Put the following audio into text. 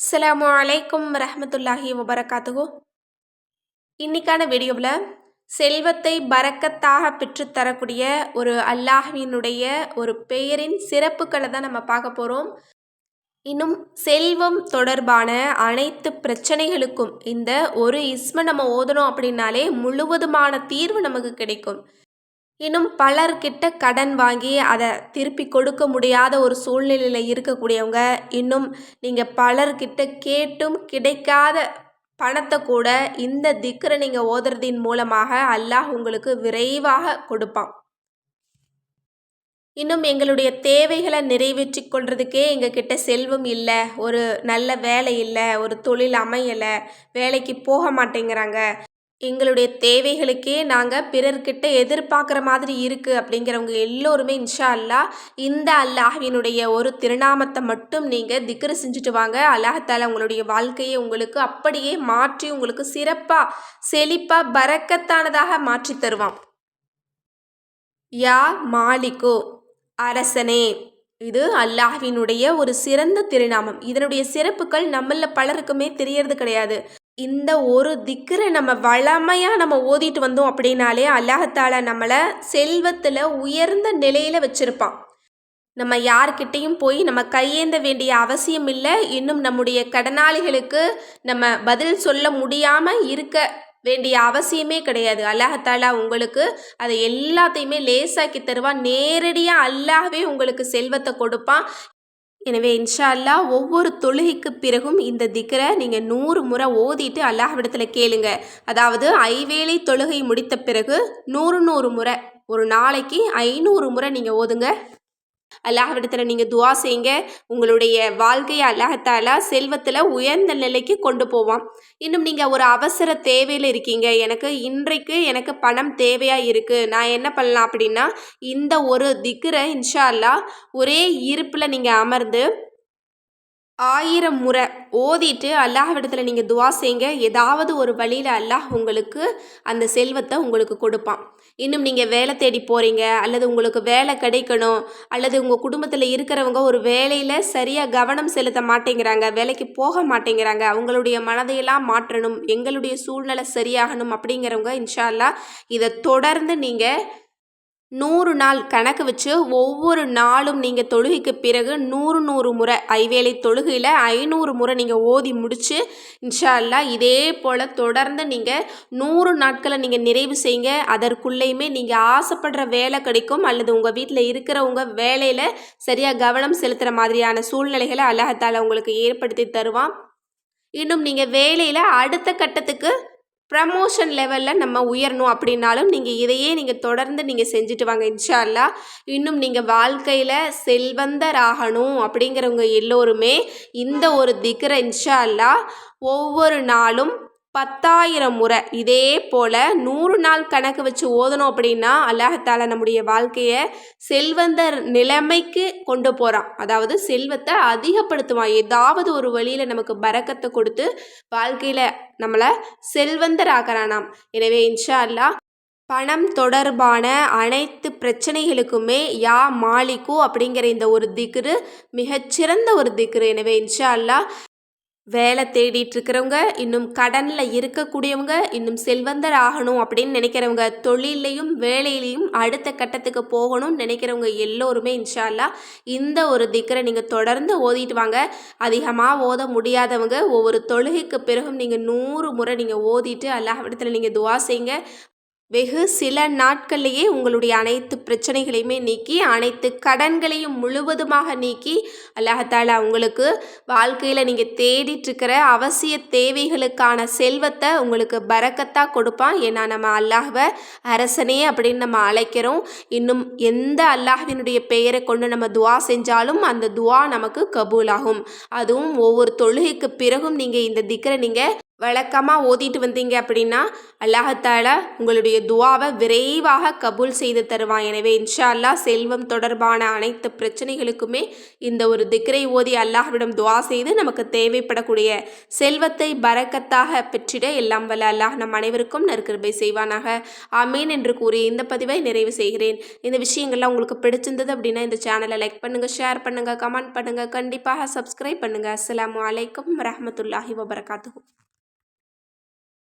அஸ்லாம் அலைக்கும் ரஹமத்துல்லாஹி வபரகாத்துஹு. இன்னைக்கான வீடியோவில் செல்வத்தை பறக்கத்தாக பெற்றுத்தரக்கூடிய ஒரு அல்லாஹினுடைய ஒரு பெயரின் சிறப்புகளை தான் நம்ம பார்க்க போகிறோம் இன்னும் செல்வம் தொடர்பான அனைத்து பிரச்சனைகளுக்கும் இந்த ஒரு இஸ்ம நம்ம ஓதணும் அப்படின்னாலே முழுவதுமான தீர்வு நமக்கு கிடைக்கும். இன்னும் பலர்கிட்ட கடன் வாங்கி அதை திருப்பி கொடுக்க முடியாத ஒரு சூழ்நிலையில் இருக்கக்கூடியவங்க இன்னும் நீங்கள் பலர்கிட்ட கேட்டும் கிடைக்காத பணத்தை கூட இந்த திக்கரை நீங்கள் ஓதுறதின் மூலமாக அல்லாஹ் உங்களுக்கு விரைவாக கொடுப்பான். இன்னும் எங்களுடைய தேவைகளை நிறைவேற்றி கொள்றதுக்கே எங்ககிட்ட செல்வம் இல்லை ஒரு நல்ல வேலை இல்லை ஒரு தொழில் அமையலை வேலைக்கு போக மாட்டேங்கிறாங்க. எங்களுடைய தேவைகளுக்கே நாங்கள் பிறர்கிட்ட எதிர்பார்க்குற மாதிரி இருக்குது அப்படிங்கிறவங்க எல்லோருமே இன்ஷா அல்லா இந்த அல்லாஹினுடைய ஒரு திருநாமத்தை மட்டும் நீங்கள் திக்ரு செஞ்சுட்டு வாங்க. அல்லாஹத்தால் உங்களுடைய வாழ்க்கையை உங்களுக்கு அப்படியே மாற்றி உங்களுக்கு சிறப்பாக செழிப்பாக பறக்கத்தானதாக மாற்றி தருவான். யா மாலிகோ அரசனே இது அல்லாஹ்வினுடைய ஒரு சிறந்த திருநாமம். இதனுடைய சிறப்புகள் நம்மள பலருக்குமே தெரியறது கிடையாது. இந்த ஒரு திக்கரை நம்ம வளமையாக நம்ம ஓதிட்டு வந்தோம் அப்படின்னாலே அல்லாஹத்தால நம்மளை செல்வத்தில் உயர்ந்த நிலையில் வச்சுருப்பான். நம்ம யார்கிட்டையும் போய் நம்ம கையேந்த வேண்டிய அவசியம் இல்லை. இன்னும் நம்முடைய கடனாளிகளுக்கு நம்ம பதில் சொல்ல முடியாமல் இருக்க வேண்டிய அவசியமே கிடையாது. அல்லாஹாலா உங்களுக்கு அதை எல்லாத்தையுமே லேசாக்கி தருவான். நேரடியாக அல்லாஹவே உங்களுக்கு செல்வத்தை கொடுப்பான். எனவே இன்ஷா அல்லா ஒவ்வொரு தொழுகைக்கு பிறகும் இந்த திக்கரை நீங்கள் நூறு முறை ஓதிட்டு அல்லாஹ்விடத்தில் கேளுங்க. அதாவது ஐவேளை தொழுகை முடித்த பிறகு நூறு நூறு முறை ஒரு நாளைக்கு ஐநூறு முறை நீங்கள் ஓதுங்க. அல்லாஹ்விடத்தில் நீங்கள் துவா செய்யுங்க. உங்களுடைய வாழ்க்கையை அல்லாஹத்தாலா செல்வத்தில் உயர்ந்த நிலைக்கு கொண்டு போவான். இன்னும் நீங்கள் ஒரு அவசர தேவையில் இருக்கீங்க. எனக்கு இன்றைக்கு எனக்கு பணம் தேவையாக இருக்குது நான் என்ன பண்ணலாம் அப்படின்னா இந்த ஒரு திக்கரை இன்ஷா அல்லா ஒரே இருப்பில் நீங்கள் அமர்ந்து ஆயிரம் முறை ஓதிட்டு அல்லாஹ்விடத்தில் நீங்கள் துவா செய்ங்க ஏதாவது ஒரு வழியில் அல்லாஹ் உங்களுக்கு அந்த செல்வத்தை உங்களுக்கு கொடுப்பான். இன்னும் நீங்கள் வேலை தேடி போகிறீங்க அல்லது உங்களுக்கு வேலை கிடைக்கணும் அல்லது உங்கள் குடும்பத்தில் இருக்கிறவங்க ஒரு வேலையில் சரியாக கவனம் செலுத்த மாட்டேங்கிறாங்க வேலைக்கு போக மாட்டேங்கிறாங்க அவங்களுடைய மனதையெல்லாம் மாற்றணும் எங்களுடைய சூழ்நிலை சரியாகணும் அப்படிங்கிறவங்க இன்ஷால்லா இதை தொடர்ந்து நீங்கள் நூறு நாள் கணக்கு வச்சு ஒவ்வொரு நாளும் நீங்கள் தொழுகைக்கு பிறகு நூறு நூறு முறை ஐவேளை தொழுகையில் ஐநூறு முறை நீங்கள் ஓதி முடித்து இன்ஷா அல்லா இதே போல் தொடர்ந்து நீங்கள் நூறு நாட்களை நீங்கள் நிறைவு செய்யுங்க. அதற்குள்ளேயுமே நீங்கள் ஆசைப்படுற வேலை கிடைக்கும். அல்லது உங்கள் வீட்டில் இருக்கிறவங்க வேலையில் சரியாக கவனம் செலுத்துகிற மாதிரியான சூழ்நிலைகளை அல்லாஹத்தால் உங்களுக்கு ஏற்படுத்தி தருவான். இன்னும் நீங்கள் வேலையில் அடுத்த கட்டத்துக்கு ப்ரமோஷன் லெவலில் நம்ம உயரணும் அப்படின்னாலும் நீங்கள் இதையே நீங்கள் தொடர்ந்து நீங்கள் செஞ்சுட்டு வாங்க. இன்ஷா அல்லா இன்னும் நீங்கள் வாழ்க்கையில் செல்வந்தராகணும் அப்படிங்கிறவங்க எல்லோருமே இந்த ஒரு திக்ர இன்ஷா அல்லா ஒவ்வொரு நாளும் பத்தாயிரம் முறை. இதே போல் நூறு நாள் கணக்கு வச்சு ஓதணும் அப்படின்னா அல்லாஹத்தால நம்முடைய வாழ்க்கையை செல்வந்தர் நிலைமைக்கு கொண்டு போகிறான் அதாவது செல்வத்தை அதிகப்படுத்துவான். ஏதாவது ஒரு வழியில் நமக்கு பறக்கத்தை கொடுத்து வாழ்க்கையில் நம்மளை செல்வந்தர் ஆகிறானாம் எனவே இன்ஷா அல்லா பணம் தொடர்பான அனைத்து பிரச்சனைகளுக்குமே யா மாலிக்கு அப்படிங்கிற இந்த ஒரு திக்ரு மிகச்சிறந்த ஒரு திக்ரு. எனவே இன்ஷா அல்லா வேலை தேடிட்டு இருக்கிறவங்க இன்னும் கடனில் இருக்கக்கூடியவங்க இன்னும் செல்வந்தர் ஆகணும் அப்படின்னு நினைக்கிறவங்க தொழிலையும் வேலையிலையும் அடுத்த கட்டத்துக்கு போகணும்னு நினைக்கிறவங்க எல்லோருமே இன்ஷால்லா இந்த ஒரு திக்கரை நீங்கள் தொடர்ந்து ஓதிட்டு வாங்க. அதிகமாக ஓத முடியாதவங்க ஒவ்வொரு தொழுகைக்கு பிறகும் நீங்கள் நூறு முறை நீங்கள் ஓதிட்டு அல்லாஹ்விடத்தில் நீங்கள் துவா செய்யுங்க. வெகு சில நாட்கள்லேயே உங்களுடைய அனைத்து பிரச்சனைகளையுமே நீக்கி அனைத்து கடன்களையும் முழுவதுமாக நீக்கி அல்லாஹால உங்களுக்கு வாழ்க்கையில் நீங்கள் தேடிட்டுருக்கிற அவசிய தேவைகளுக்கான செல்வத்தை உங்களுக்கு பறக்கத்தாக கொடுப்பான். ஏன்னா நம்ம அல்லாஹவை அரசனே அப்படின்னு நம்ம அழைக்கிறோம். இன்னும் எந்த அல்லாஹினுடைய பெயரை கொண்டு நம்ம துவா செஞ்சாலும் அந்த துவா நமக்கு கபூலாகும். அதுவும் ஒவ்வொரு தொழுகைக்கு பிறகும் நீங்கள் இந்த திக்கரை நீங்கள் வழக்கமாக ஓதிட்டு வந்தீங்க அப்படின்னா அல்லாஹத்தால உங்களுடைய துவாவை விரைவாக கபூல் செய்து தருவான். எனவே இன்ஷா அல்லாஹ் செல்வம் தொடர்பான அனைத்து பிரச்சனைகளுக்குமே இந்த ஒரு திக்ரை ஓதி அல்லாஹ்விடம் துவா செய்து நமக்கு தேவைப்படக்கூடிய செல்வத்தை பறக்கத்தாக பெற்றிட எல்லாம் வல்ல அல்லாஹ் நம் அனைவருக்கும் நற்கிருபை செய்வானாக. ஆமீன் என்று கூறி இந்த பதிவை நிறைவு செய்கிறேன். இந்த விஷயங்கள்லாம் உங்களுக்கு பிடிச்சிருந்தது அப்படின்னா இந்த சேனலை லைக் பண்ணுங்கள் ஷேர் பண்ணுங்கள் கமெண்ட் பண்ணுங்கள் கண்டிப்பாக சப்ஸ்கிரைப் பண்ணுங்கள் அஸ்லாம் அலைக்கும் வரமத்துல்லாஹி வபரகாத்து